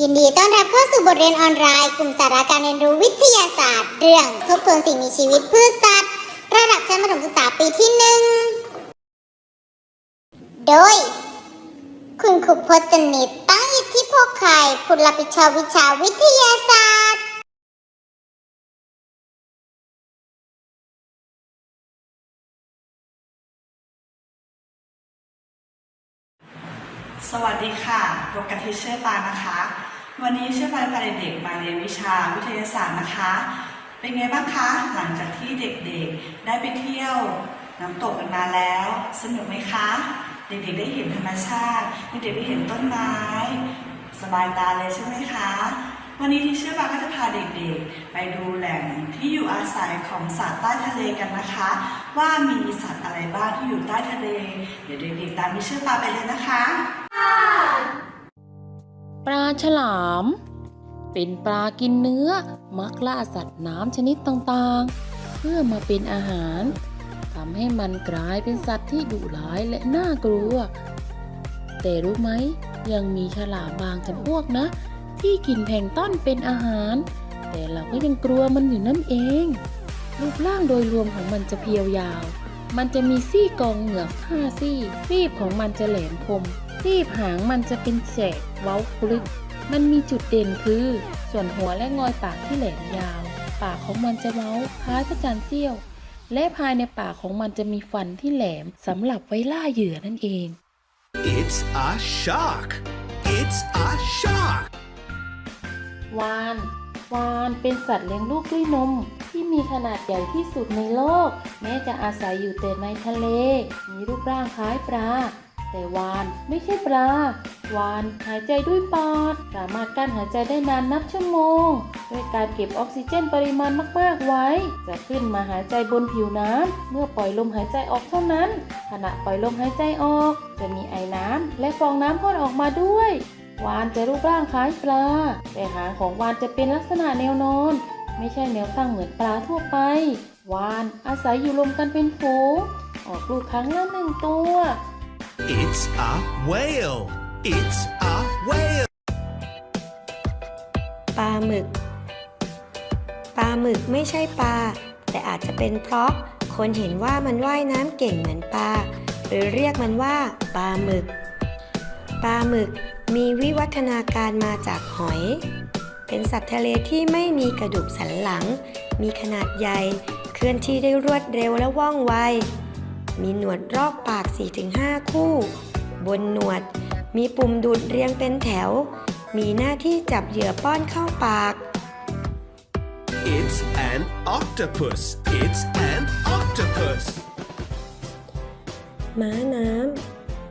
ยินดีต้อนรับเข้าสู่บทเรียนออนไลน์ กลุ่มสาระการเรียนรู้วิทยาศาสตร์ เรื่องทบทวนสิ่งมีชีวิตพืชสัตว์ ระดับชั้นประถมศึกษาปีที่หนึ่งโดย คุณครูพจนิตตั้งอิทธิพกไข่ผู้รับผิดชอบวิชาวิทยาศาสตร์ สวัสดีค่ะพบกับทีเชอร์ปานะคะ วันนี้เชื่อปาพาเด็กๆมาเรียนวิชาวิทยาศาสตร์นะคะ เป็นไงบ้างคะ หลังจากที่เด็กๆได้ไปเที่ยวน้ำตกกันมาแล้ว สนุกไหมคะ เด็กๆได้เห็นธรรมชาติ เด็กๆได้เห็นต้นไม้ สบายตาเลยใช่ไหมคะ วันนี้ที่เชื่อปาก็จะพาเด็กๆ ไปดูแหล่งที่อยู่อาศัยของสัตว์ใต้ทะเลกันนะคะ ว่ามีสัตว์อะไรบ้างที่อยู่ใต้ทะเล เดี๋ยวเด็กๆตามทีเชื่อปาไปเลยนะคะ ฉลาม เป็นปลากินเนื้อ มักล่าสัตว์น้ำชนิดต่างๆ เพื่อมาเป็นอาหารทำให้มันกลายเป็นสัตว์ที่ดุร้ายและน่ากลัว แต่รู้ไหมยังมีฉลามบางจำพวกนะ ที่กินแพงต้อนเป็นอาหาร แต่เราก็ยังกลัวมันอยู่นั่นเอง รูปร่างโดยรวมของมันจะเพียวยาว มันจะมีซี่กองเหงือกห้าซี่รีบของมันจะแหลมคมรีบหางมันจะเป็นแฉกเว้าคลึก มันมีจุดเด่นคือ ส่วนหัวและงอยปากที่แหลมยาว ปากของมันจะเว้าคล้ายพระจันทร์เสี้ยว และภายในปากของมันจะมีฟันที่แหลมสำหรับไว้ล่าเหยื่อนั่นเอง It's a shark. It's a shark. วานวานเป็นสัตว์เลี้ยงลูกด้วยนม ที่มีขนาดใหญ่ที่สุดในโลก แม้จะอาศัยอยู่แต่ในทะเล มีรูปร่างคล้ายปลา แต่วานไม่ใช่ปลา วานหายใจด้วยปอด สามารถกั้นหายใจได้นานนับชั่วโมง ด้วยการเก็บออกซิเจนปริมาณมากๆไว้ จะขึ้นมาหายใจบนผิวน้ำ เมื่อปล่อยลมหายใจออกเท่านั้น ขณะปล่อยลมหายใจออก จะมีไอ้น้ำและฟองน้ำพ่นออกมาด้วยวานจะรูปร่างคล้ายปลา แต่หางของวานจะเป็นลักษณะแนวนอน ไม่ใช่แนวตั้งเหมือนปลาทั่วไป วานอาศัยอยู่รวมกันเป็นฝูง ออกลูกครั้งละหนึ่งตัว It's a whale. It's a whale. ปลาหมึก ปลาหมึกไม่ใช่ปลา แต่อาจจะเป็นเพราะคนเห็นว่ามันว่ายน้ำเก่งเหมือนปลาหรือเรียกมันว่าปลาหมึก ปลาหมึกมีวิวัฒนาการมาจากหอย เป็นสัตว์ทะเลที่ไม่มีกระดูกสันหลัง มีขนาดใหญ่ เคลื่อนที่ได้รวดเร็วและว่องไว มีหนวดรอบปาก 4-5 คู่ บนหนวด มีปุ่มดูดเรียงเป็นแถว มีหน้าที่จับเหยื่อป้อนเข้าปาก It's an octopus. It's an octopus. ม้าน้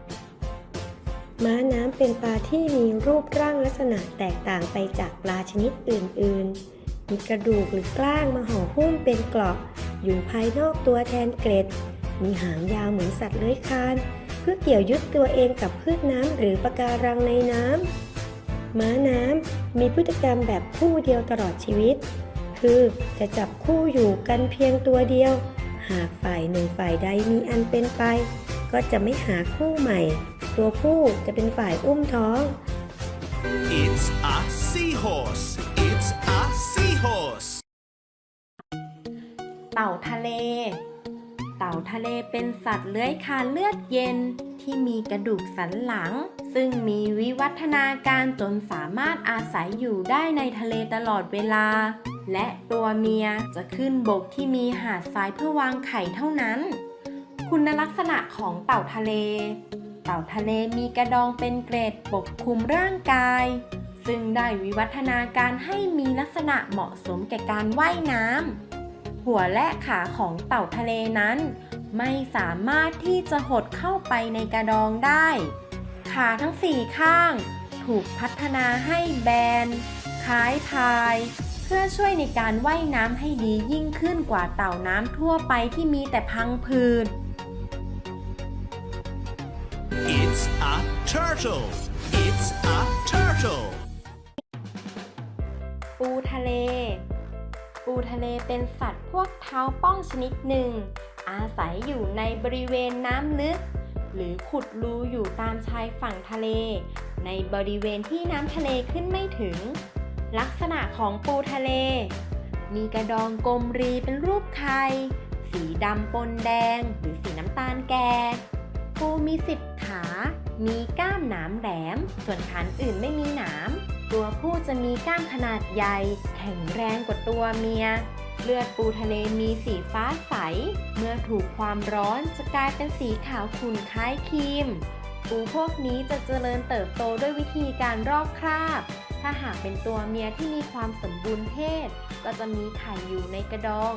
ำ ม้าน้ำเป็นปลาที่มีรูปร่างลักษณะแตกต่างไปจากปลาชนิดอื่น ๆ มีกระดูกหรือกล้างมาห่อหุ้มเป็นเกราะอยู่ภายนอกตัวแทนเกล็ด มีหางยาวเหมือนสัตว์เลื้อยคลาน เพื่อเกี่ยวยึดตัวเองกับพืชน้ำหรือปะการังในน้ำม้าน้ำมีพฤติกรรมแบบคู่เดียวตลอดชีวิต คือจะจับคู่อยู่กันเพียงตัวเดียว หากฝ่ายหนึ่งฝ่ายใดมีอันเป็นไป ก็จะไม่หาคู่ใหม่ ตัวผู้จะเป็นฝ่ายอุ้มท้อง It's a seahorse. It's a seahorse. เต่าทะเลเต่าทะเลเป็นสัตว์เลื้อยคลานเลือดเย็น ที่มีกระดูกสันหลัง ซึ่งมีวิวัฒนาการจนสามารถอาศัยอยู่ได้ในทะเลตลอดเวลา และตัวเมียจะขึ้นบกที่มีหาดทรายเพื่อวางไข่เท่านั้น คุณลักษณะของเต่าทะเล เต่าทะเลมีกระดองเป็นเกรดปกคลุมร่างกาย ซึ่งได้วิวัฒนาการให้มีลักษณะเหมาะสมแก่การว่ายน้ำ หัวและขาของเต่าทะเลนั้น ไม่สามารถที่จะหดเข้าไปในกระดองได้ ขาทั้งสี่ข้าง ถูกพัฒนาให้แบน คล้ายพาย เพื่อช่วยในการว่ายน้ำให้ดียิ่งขึ้นกว่าเต่าน้ำทั่วไปที่มีแต่พังผืด It's a turtle. It's a turtle. ปูทะเล ปูทะเลเป็นสัตว์พวกเท้าป้องชนิดหนึ่ง อาศัยอยู่ในบริเวณน้ำลึก หรือขุดรูอยู่ตามชายฝั่งทะเล ในบริเวณที่น้ำทะเลขึ้นไม่ถึง ลักษณะของปูทะเล มีกระดองกลมรีเป็นรูปไข่สีดำปนแดงหรือสีน้ำตาลแก่ปูมีสิบขา มีก้ามหนามแหลม ส่วนขาอื่นไม่มีหนาม ตัวผู้จะมีก้ามขนาดใหญ่ แข็งแรงกว่าตัวเมีย เลือดปูทะเลมีสีฟ้าใส เมื่อถูกความร้อนจะกลายเป็นสีขาวขุ่นคล้ายครีม ปูพวกนี้จะเจริญเติบโตด้วยวิธีการรอกคราบ ถ้าหากเป็นตัวเมียที่มีความสมบูรณ์เพศ ก็จะมีไข่อยู่ในกระดอง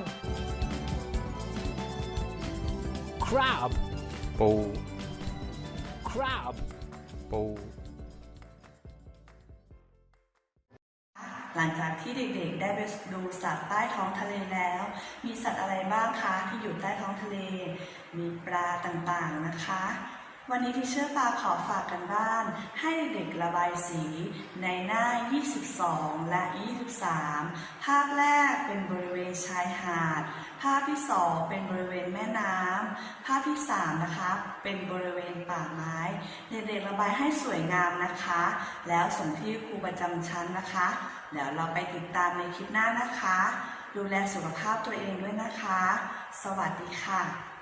crab ปู crab ปู หลังจากที่เด็กๆ ได้ไปดูสัตว์ใต้ท้องทะเลแล้ว มีสัตว์อะไรบ้างคะที่อยู่ใต้ท้องทะเล มีปลาต่างๆนะคะ วันนี้ที่เชื่อปาขอฝากกันบ้านให้เด็กระบายสีในหน้า 22 และ 23 ภาพแรกเป็นบริเวณชายหาด ภาพที่ 2 เป็นบริเวณแม่น้ำ ภาพที่ 3 นะคะ เป็นบริเวณป่าไม้ เด็กๆระบายให้สวยงามนะคะ แล้วส่งที่ครูประจำชั้นนะคะ เดี๋ยวเราไปติดตามในคลิปหน้านะคะ ดูแลสุขภาพตัวเองด้วยนะคะ สวัสดีค่ะ